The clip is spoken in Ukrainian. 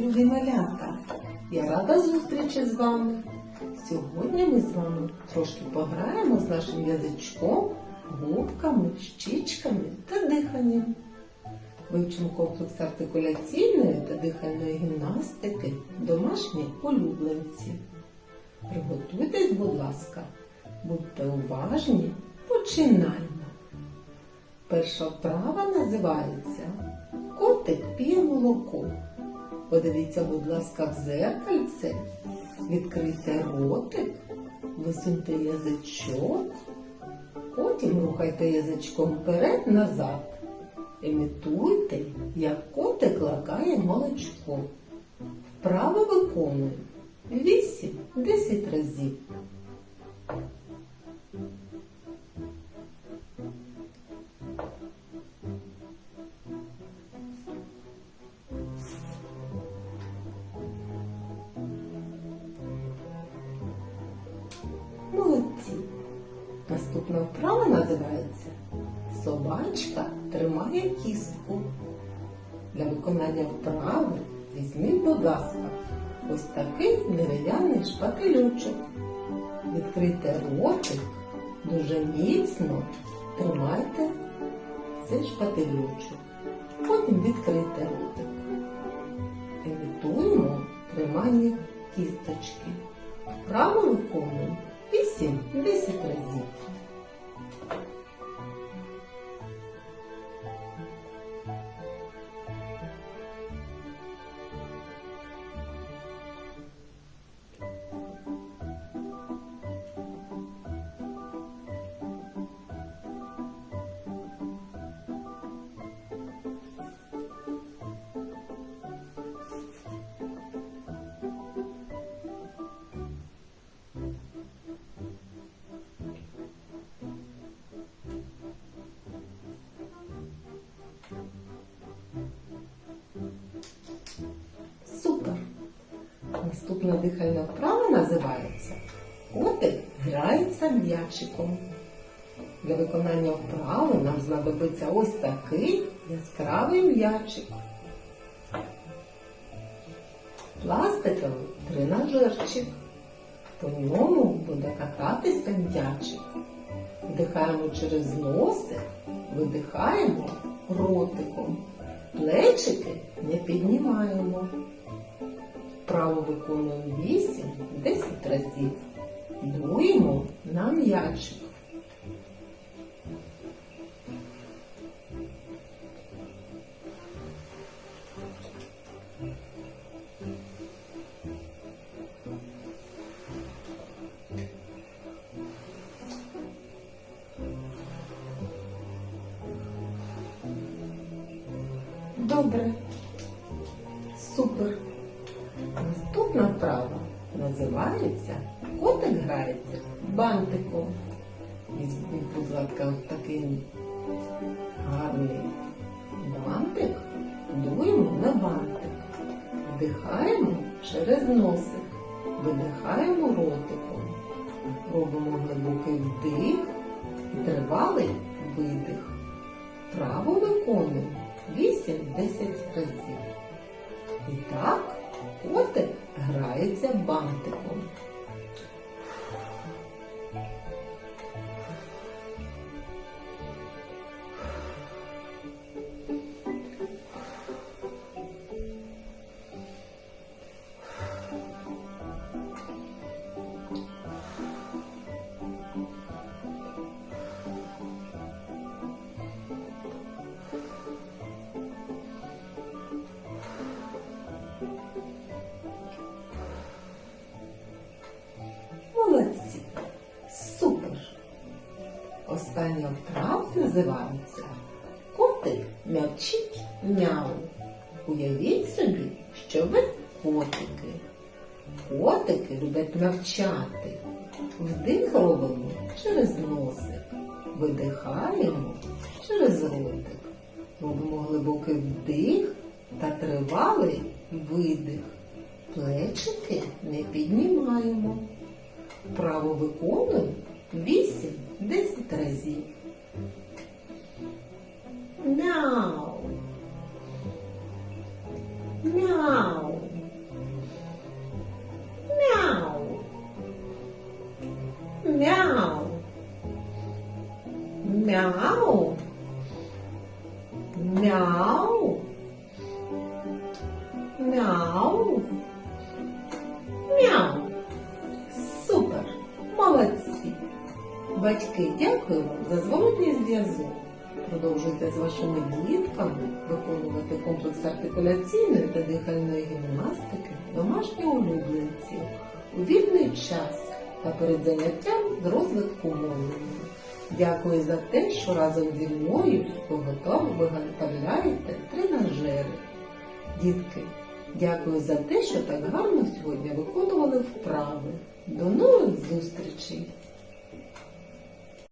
любі малята! Я рада зустрічі з вами. Сьогодні ми з вами трошки пограємо з нашим язичком, губками, щічками та диханням. Вивчимо комплекс артикуляційної та дихальної гімнастики домашні улюбленці. Приготуйтесь, будь ласка, будьте уважні, починаємо. Перша вправа називається Котик п'є молоко. Подивіться, будь ласка, в зеркальце, відкрийте ротик, висуньте язичок, потім рухайте язичком вперед-назад. Імітуйте, як котик лакає молочко. Вправо виконуй 8-10 разів. Молодці. Наступна вправа називається Собачка тримає кістку. Для виконання вправи візьміть, будь ласка, ось такий дерев'яний шпателючок. Відкрийте ротик, дуже міцно тримайте цей шпателючок. Потім відкрийте ротик. Імітуємо тримання кісточки. Вправо виконуємо 8-10 разів. Супер! Наступна дихальна вправа називається Котик грається м'ячиком. Для виконання вправи нам знадобиться ось такий яскравий м'ячик. Пластиковий тренажерчик. По ньому буде кататися м'ячик. Вдихаємо через носик, видихаємо ротиком. Плечики не піднімаємо. Вправо виконуємо 8-10 разів. Дуємо на м'ячик. Добре. Супер. Вправа називається Котик грається бантиком. Візьміть, будь ласка, такий гарний бантик. Дуємо на бантик. Вдихаємо через носик. Видихаємо ротиком. Робимо глибокий вдих і тривалий видих. Право виконуємо 8-10 разів. І так котик грається бантиком. Остання вправа називається Котик м'явчить мяу. Уявіть собі, що ви котики. Котики люблять м'явчати. Вдих робимо через носик. Видихаємо через ротик. Робимо глибокий вдих та тривалий видих. Плечики не піднімаємо. Право виконуємо Desde 13. Não. Não. Não. Não. Não. Não. Não. Não. Батьки, дякую вам за зворотній зв'язок. Продовжуйте з вашими дітками виконувати комплекс артикуляційної та дихальної гімнастики домашні улюбленці у вільний час та перед заняттям з розвитку мовлення. Дякую за те, що разом зі мною поготово виготовляєте тренажери. Дітки, дякую за те, що так гарно сьогодні виконували вправи. До нових зустрічей!